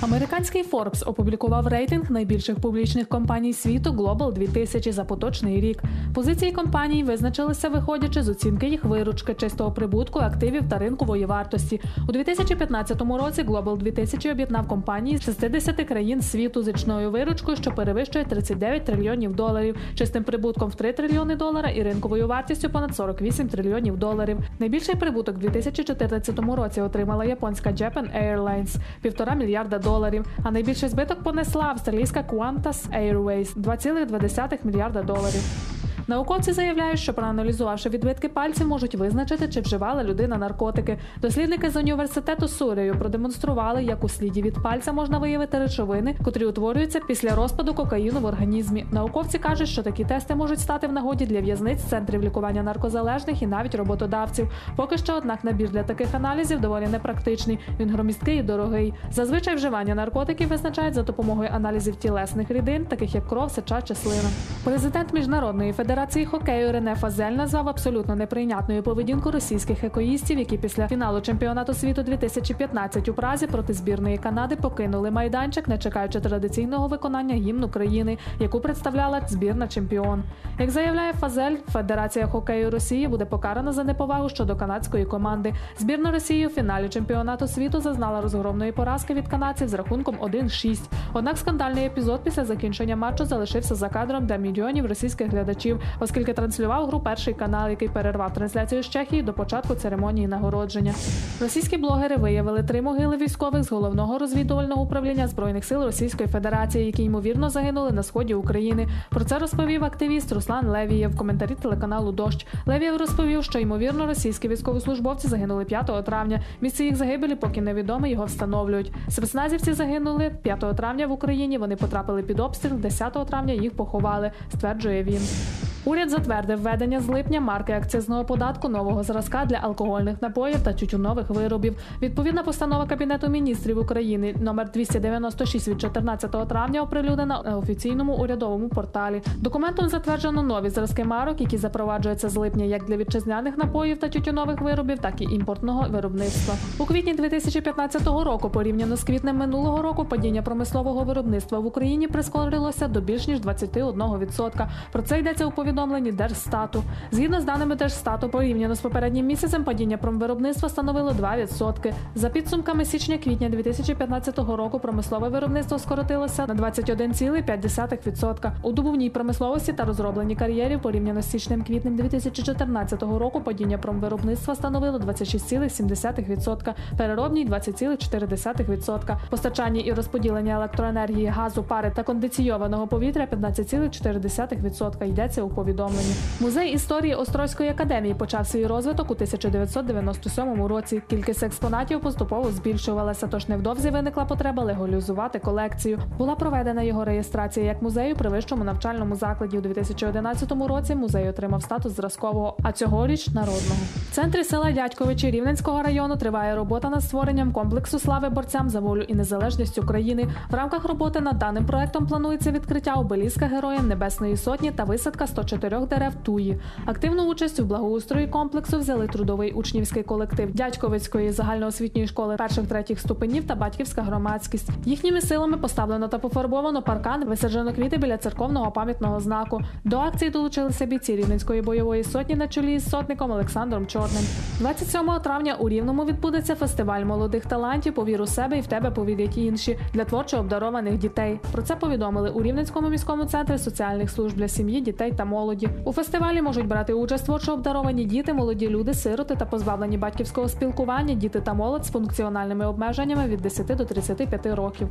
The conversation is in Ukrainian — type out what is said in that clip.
Американський Forbes опублікував рейтинг найбільших публічних компаній світу Global 2000 за поточний рік. Позиції компаній визначилися виходячи з оцінки їх виручки, чистого прибутку, активів та ринкової вартості. У 2015 році Global 2000 об'єднав компанії з 60 країн світу з річною виручкою, що перевищує 39 трильйонів доларів, чистим прибутком в 3 трильйони долара і ринковою вартістю понад 48 трильйонів доларів. Найбільший прибуток у 2014 році отримала японська Japan Airlines – півтора мільярда доларів. А найбільший збиток понесла австралійська Qantas Airways – 2,2 мільярда доларів. Науковці заявляють, що проаналізувавши відбитки пальців, можуть визначити, чи вживала людина наркотики. Дослідники з університету Сурею продемонстрували, як у сліді від пальця можна виявити речовини, котрі утворюються після розпаду кокаїну в організмі. Науковці кажуть, що такі тести можуть стати в нагоді для в'язниць, центрів лікування наркозалежних і навіть роботодавців. Поки що, однак, набір для таких аналізів доволі непрактичний. Він громісткий і дорогий. Зазвичай вживання наркотиків визначають за допомогою аналізів тілесних рідин, таких як кров, сеча чи слина. Президент міжнародної федерації хокею Рене Фазель назвав абсолютно неприйнятною поведінку російських екоїстів, які після фіналу чемпіонату світу 2015 у Празі проти збірної Канади покинули майданчик, не чекаючи традиційного виконання гімну країни, яку представляла збірна чемпіон. Як заявляє Фазель, Федерація хокею Росії буде покарана за неповагу щодо канадської команди. Збірна Росії у фіналі чемпіонату світу зазнала розгромної поразки від канадців з рахунком 1-6. Однак скандальний епізод після закінчення матчу залишився за кадром для мільйонів російських глядачів, оскільки транслював гру перший канал, який перервав трансляцію з Чехії до початку церемонії нагородження. Російські блогери виявили три могили військових з головного розвідувального управління збройних сил Російської Федерації, які ймовірно загинули на сході України. Про це розповів активіст Руслан Левієв в коментарі телеканалу Дощ. Левієв розповів, що ймовірно російські військовослужбовці загинули 5 травня. Місце їх загибелі, поки невідоме, його встановлюють. Спецназівці загинули 5 травня в Україні. Вони потрапили під обстріл. 10 травня їх поховали, стверджує він. Уряд затвердив введення з липня марки акцизного податку нового зразка для алкогольних напоїв та тютюнових виробів. Відповідна постанова Кабінету міністрів України номер 296 від 14 травня оприлюднена на офіційному урядовому порталі. Документом затверджено нові зразки марок, які запроваджуються з липня як для вітчизняних напоїв та тютюнових виробів, так і імпортного виробництва. У квітні 2015 року, порівняно з квітнем минулого року, падіння промислового виробництва в Україні прискорилося до більш ніж 21%. Про це йдеться у повідомленні Держстату. Згідно з даними Держстату, порівняно з попереднім місяцем падіння промвиробництва становило 2%. За підсумками січня-квітня 2015 року промислове виробництво скоротилося на 21,5%. У добувній промисловості та розробленні кар'єрів порівняно з січнем-квітнем 2014 року падіння промвиробництва становило 26,7%, переробній 20,4%, постачання і розподілення електроенергії, газу, пари та кондиційованого повітря 15,4%. Йдеться у повідомленні. Музей історії Острозької академії почав свій розвиток у 1997 році. Кількість експонатів поступово збільшувалася, тож невдовзі виникла потреба легалізувати колекцію. Була проведена його реєстрація як музею при вищому навчальному закладі. У 2011 році музей отримав статус зразкового, а цьогоріч народного. В центрі села Дядьковичі Рівненського району триває робота над створенням комплексу слави борцям за волю і незалежність України. В рамках роботи над даним проектом планується відкриття обеліска героям Небесної Сотні та висадка 104 дерев туї. Активну участь у благоустрої комплексу взяли трудовий учнівський колектив Дядьковицької загальноосвітньої школи перших третіх ступенів та батьківська громадськість. Їхніми силами поставлено та пофарбовано паркан, висаджено квіти біля церковного пам'ятного знаку. До акції долучилися бійці Рівненської бойової сотні на чолі з сотником Олександром Чорним. 27 травня у Рівному відбудеться фестиваль молодих талантів Повір у себе і в тебе повірять інші для творчо обдарованих дітей. Про це повідомили у Рівненському міському центрі соціальних служб для сім'ї, дітей та молоді. У фестивалі можуть брати участь творчо обдаровані діти, молоді люди, сироти та позбавлені батьківського спілкування, діти та молодь з функціональними обмеженнями від 10 до 35 років.